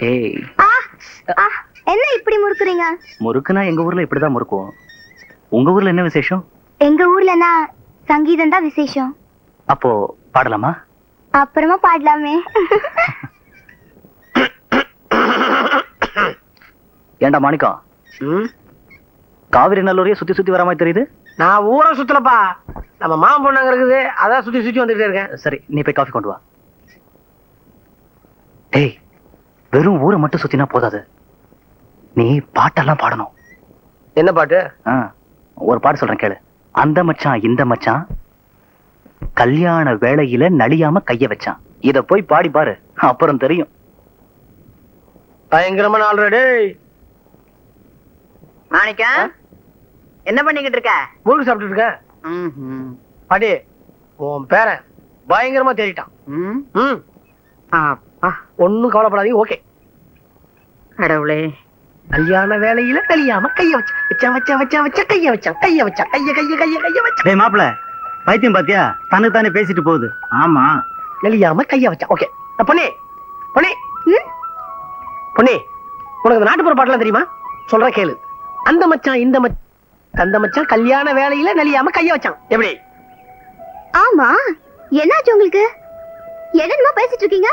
ஏய். ஆ, ஆ, என்ன இப்படி முறுக்குறீங்க? முறுக்குனா எங்க ஊர்ல இப்படிதான் முறுக்குவோம். உங்க ஊர்ல என்ன விசேஷம்? எங்க ஊர்லனா சங்கீதம் தான் விசேஷம். அப்போ பாடலாமா? அப்புறமா பாடலாமே. ஏண்டா மாணிக்கம்? காவிரி நல்லூரையே சுத்தி சுத்தி வர மாதிரி தெரியுது? நான் ஊரை சுத்தலப்பா. நம்ம மாமன் பொண்ணு இருக்குது. அதான் சுத்தி சுத்தி வந்துட்டே இருக்கேன். சரி நீ போய் காஃபி கொண்டு வா. டேய் வெறும் ஊரை மட்டும் சுத்தினா போதாது. நீ பாட்டெல்லாம் பாடணும். என்ன பாட்டு? ஒரு பாட்டு சொல்றேன் கேளு. அந்த மச்சான் இந்த மச்சான் கல்யாண வேளையில நலியாம கைய வச்சான். இத போய் பாடி பாரு அப்புறம் தெரியும். பயங்கரமான ஆல்ரெடி மாணிக்கம் என்ன பண்ணிக்கிட்டு இருக்க? முறுக்கு சாப்பிட்டுட்டு இருக்கேன் ம்ஹும். பாட்டி உன் பேரன் பயங்கரமா தேடிட்டான். ம். ஒன்னும் கவலைப்படாதீங்க ஓகே கடவுளே. கல்யாண வேலையில கலியாம கைய வச்ச வச்சா வச்சா வச்சா வச்சா கைய வச்சான் கைய வச்சா கைய கைய கைய கைய வச்சா. டேய் மாப்பிள பைத்தியம் பாத்தியா? தனக்கு தானே பேசிட்டு போகுது. ஆமா. நெளியாம கைய வச்சா ஓகே பொண்ணே பொண்ணே பொண்ணே உனக்கு இந்த நாட்டுப்புற பாட்டுலாம் தெரியுமா? சொல்றேன் கேளு. அந்த மச்சான் இந்த மச்சான் அந்த மச்சான் கல்யாண வேலையில நெளியாம கைய வச்சான். எப்படி? ஆமா. என்னாச்சு உங்களுக்கு? என்னமா பேசிட்டு இருக்கீங்க?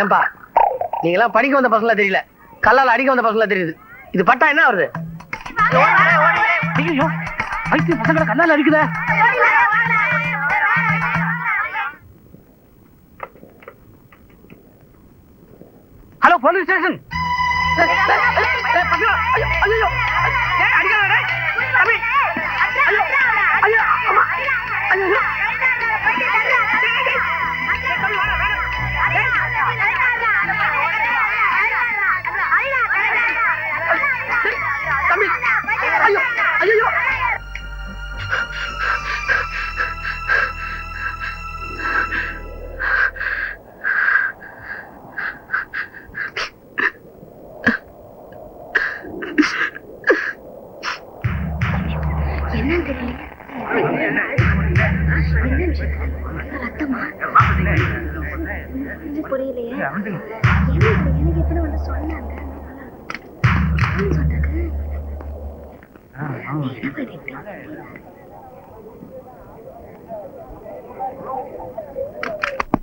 ஏன்பா நீங்க எல்லாம் படிக்க வந்த பசங்களா தெரியல. கல்லால அடிக்க வந்த பசங்களா தெரியுது. இது பட்டா என்ன வருது ஐயோ ஐத்தி பசங்களை கல்லால அடிக்குதே. Hello police station. என்னன்னு தெரியல என்ன விஷயம்? புரியலையே எனக்கு எப்படி வந்து சொன்னாங்க சொன்னாங்க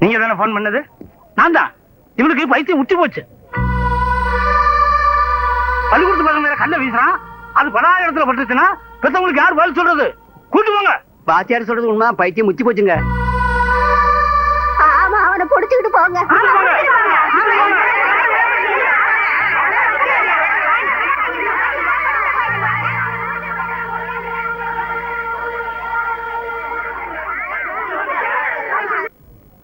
நீங்க தானே போன் பண்ணது? நான் தான் இவனுக்கு பைத்தியம் உச்சி போச்சு. பள்ளிக்கூடத்து பக்கம் மேல கல்ல வீசுறான். அது படாத இடத்துல பட்டுச்சுன்னா பெத்தவங்களுக்கு யார் பதில் சொல்றது? கூட்டு போங்க. பாத்தியார் சொல்றது உண்மை பைத்தியம் முத்தி போச்சுங்க. ஆமா அவனை புடிச்சுக்கிட்டு போங்க.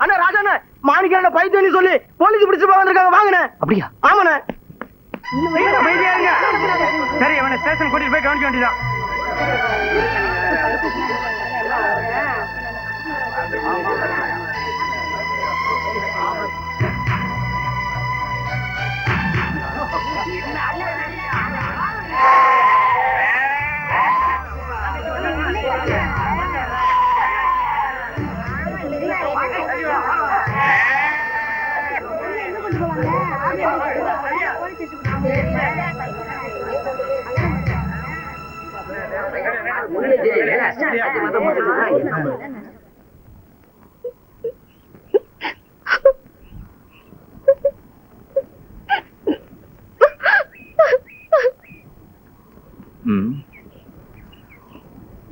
அண்ணா ராஜா மாணிக்கான பைத்தியம் சொல்லி போலீஸ் பிடிச்சு போக வந்திருக்காங்க. வாங்கண்ணே. அப்படியா? ஆமாண்ணே. சரி அவனை ஸ்டேஷன் கூட்டிட்டு போய் கவனிக்க வேண்டியதான்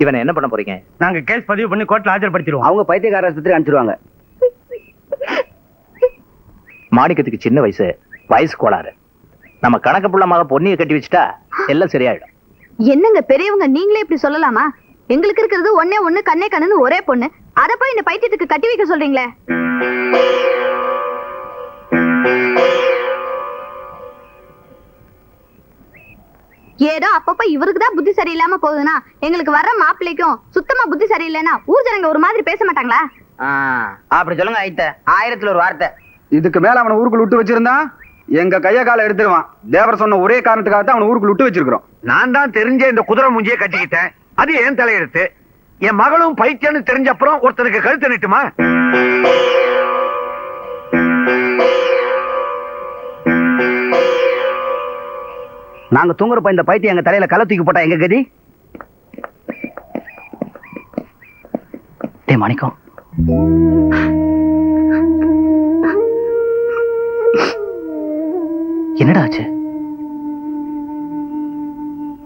இவனை என்ன பண்ண போறீங்க? நாங்க கேஸ் பதிவு பண்ணி கோர்ட்ல ஆஜர்படுத்திடுவோம். அவங்க பைத்தியக்கார ஆஸ்பத்திரி அனுப்பிச்சிருவாங்க மாணிக்கத்துக்கு சின்ன வயசு வயசு கோளாறு. நம்ம கணக்கு புள்ளமாக பொண்ணியை கட்டி வச்சுட்டா எல்லாம் சரியாயிடும். என்னங்க பெரியவங்க நீங்களே இப்படி சொல்லலாமா? எங்களுக்கு இருக்கிறது ஒண்ணே ஒண்ணு கண்ணே கண்ணுன்னு ஒரே பொண்ணு. அத போய் இந்த பைத்தியத்துக்கு கட்டி வைக்க சொல்றீங்களே? ஏதோ அப்பப்ப இவருக்கு தான் புத்தி சரியில்லாம போகுதுன்னா எங்களுக்கு வர்ற மாப்பிள்ளைக்கும் சுத்தமா புத்தி சரியில்லைன்னா ஊர் ஜனங்க ஒரு மாதிரி பேச மாட்டாங்களா? அப்படி சொல்லுங்க ஐத்த. ஆயிரத்துல ஒரு வார்த்தை. இதுக்கு மேல அவனை ஊருக்குள்ள விட்டு வச்சிருந்தா எங்க கைய கால எடுத்துருவான். தேவர் சொன்ன ஒரே காரணத்துக்காக தான் அவன் ஊருக்குள்ள விட்டு வச்சிருக்கிறோம். நான் தான் தெரிஞ்ச இந்த குதிரை முஞ்சியை கட்டிக்கிட்டேன். அது ஏன் தலையெழுத்து என் மகளும் பைத்தியம்னு தெரிஞ்ச அப்புறம் ஒருத்தனுக்கு கழுத்து நிட்டுமா? நாங்க தூங்குறப்ப இந்த பைத்தியம் எங்க தலையில கள்ள தூக்கி போட்டா எங்க கதி? டே மாணிக்கம். என்னடா ஆச்சு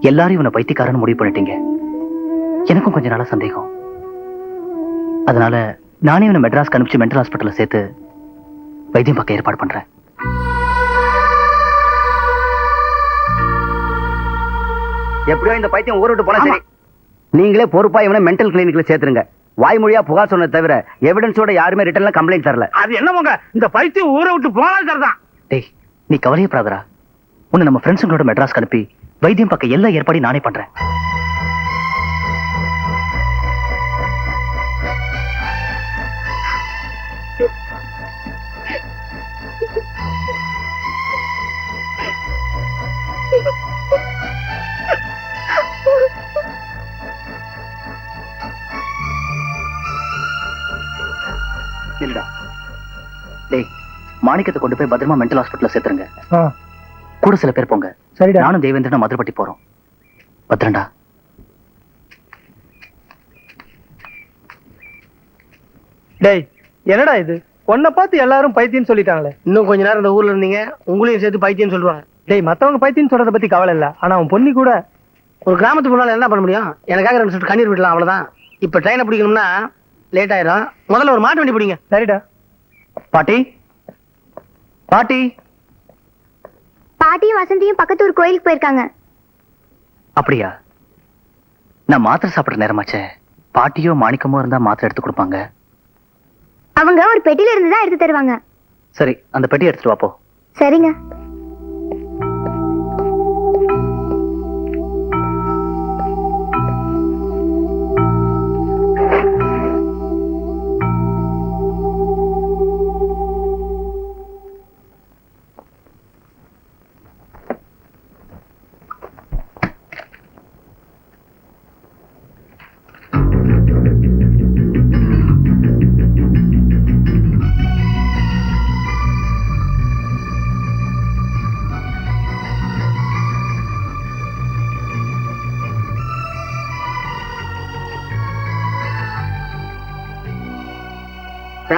எல்லாரும் இவனை பைத்தியக்காரன்னு முடிவு பண்ணிட்டீங்க. எனக்கும் கொஞ்ச நாளா சந்தேகம். அதனால நானே இவனை மெட்ராஸ்க்கு அனுப்பிச்சு மென்டல் ஹாஸ்பிட்டல்ல சேர்த்து வைத்தியம் பார்க்க ஏற்பாடு பண்றேன். எப்படியோ இந்த பைத்தியம் ஊரை விட்டு போனா சரி. நீங்களே பொறுப்பா இவனை மென்டல் கிளினிக்ல சேர்த்துருங்க. வாய்மொழியா புகார் சொன்னதை தவிர எவிடன்ஸோட யாருமே ரிட்டர்ன்ல கம்ப்ளைண்ட் தரல. அது என்னமோங்க இந்த பைத்தியம் ஊரை விட்டு போனால் சரிதான். டேய் நீ கவலையப்படாதரா உன்னை நம்ம ஃப்ரெண்ட்ஸுங்களோட மெட்ராஸ் அனுப்பி வைத்தியம் பக்கம் எல்லா ஏற்பாடையும் நானே பண்றேன். இல்லடா. டேய் மாணிக்கத்தை கொண்டு போய் பத்திரமா மென்டல் ஹாஸ்பிட்டல்ல சேர்த்துருங்க. கூட சில பேர் போங்க. சரிடா. நானும் தேவேந்திரனும் மதுரைப்பட்டி போறோம். பத்திரண்டா டேய் என்னடா இது? உன்னை பார்த்து எல்லாரும் பைத்தியம் சொல்லிட்டாங்களே. இன்னும் கொஞ்ச நேரம் இந்த ஊர்ல இருந்தீங்க உங்களையும் சேர்த்து பைத்தியம் சொல்லுவாங்க. டேய் மத்தவங்க பைத்தியம் சொல்றத பத்தி கவலை இல்ல. ஆனா அவன் பொண்ணி கூட. ஒரு கிராமத்து பொண்ணால என்ன பண்ண முடியும்? எனக்காக ரெண்டு சொட்டு கண்ணீர் விடலாம் அவ்வளவுதான். இப்ப ட்ரெயினை பிடிக்கணும்னா லேட் ஆயிரும். முதல்ல ஒரு மாட்டு வண்டி பிடிங்க. சரிடா. பாட்டி பாட்டி. பாட்டியும் வசந்தியும் பக்கத்து ஒரு கோயிலுக்கு போயிருக்காங்க. அப்படியா? நான் மாத்திரை சாப்பிடுற நேரமாச்சே. பாட்டியோ மாணிக்கமோ இருந்தா மாத்திரை எடுத்து கொடுப்பாங்க. அவங்க ஒரு பெட்டியில இருந்து தான் எடுத்து தருவாங்க. சரி அந்த பெட்டி எடுத்துட்டு வாப்போ சரிங்க.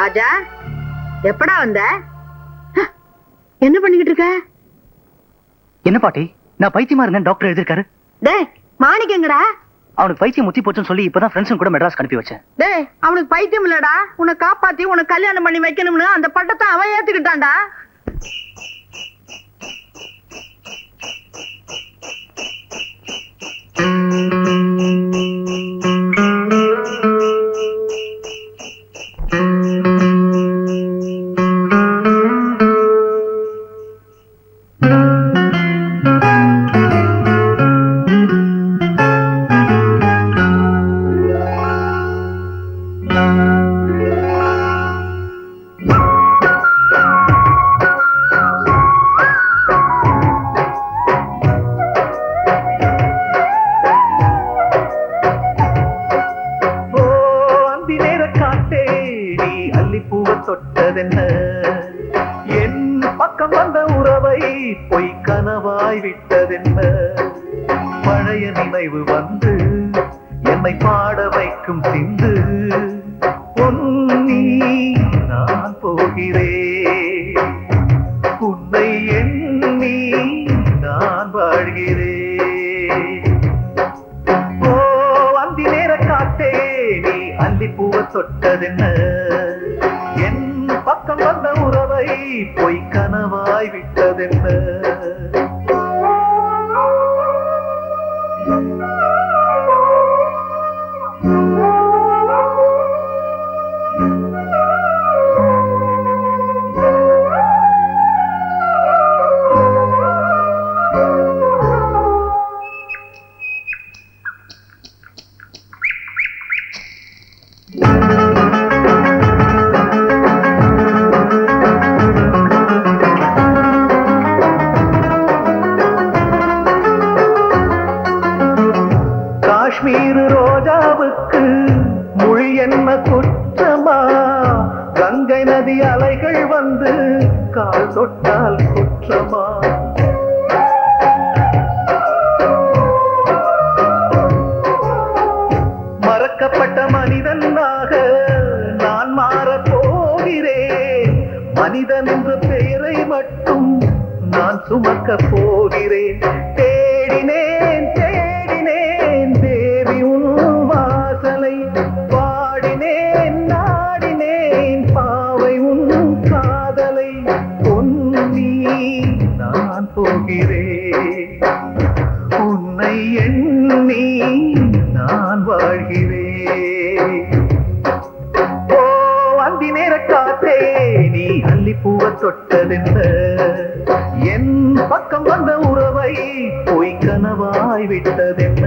ராஜா? எப்படா வந்த? என்ன பண்ணிக்கிட்டு இருக்க? என்ன பாட்டி? நான் பைத்தியமா இருங்கன்னு டாக்டர் எழுதிருக்காரு டேய் மாணிக்கங்கடா அவனுக்கு பைத்தியம் முத்தி போச்சுன்னு சொல்லி இப்பதான் ஃப்ரெண்ட்ஸும் கூட மெட்ராஸ் அனுப்பி வச்சேன். டேய் அவனுக்கு பைத்தியம் இல்லடா. உன்னை காப்பாத்தி உனக்கு கல்யாணம் பண்ணி வைக்கணும்னு அந்த பட்டத்தை அவன் ஏத்துக்கிட்டான்டா. ஓ நினைவு வந்து என்னை பாட வைக்கும் சிந்து பொன்னி நான் போகிறேன். உன்னை எண்ணி நான் வாழ்கிறேன். ஓ அந்தி நேர காட்டே நீ அள்ளி பூவ தொட்டதென்ன? என் பக்கம் வந்த உறவை பொய் என்ன குற்றமா? கங்கை நதி அலைகள் வந்து கால் தொட்டால் குற்றமா? மறக்கப்பட்ட மனிதனாக நான் மாறப் போகிறேன். மனிதன் என்ற பெயரை மட்டும் நான் சுமக்கப் போகிறேன். பூவ தொட்டதென்ன என் பக்கம் வந்த உறவை பொய்க்கனவாய் விட்டதென்ன?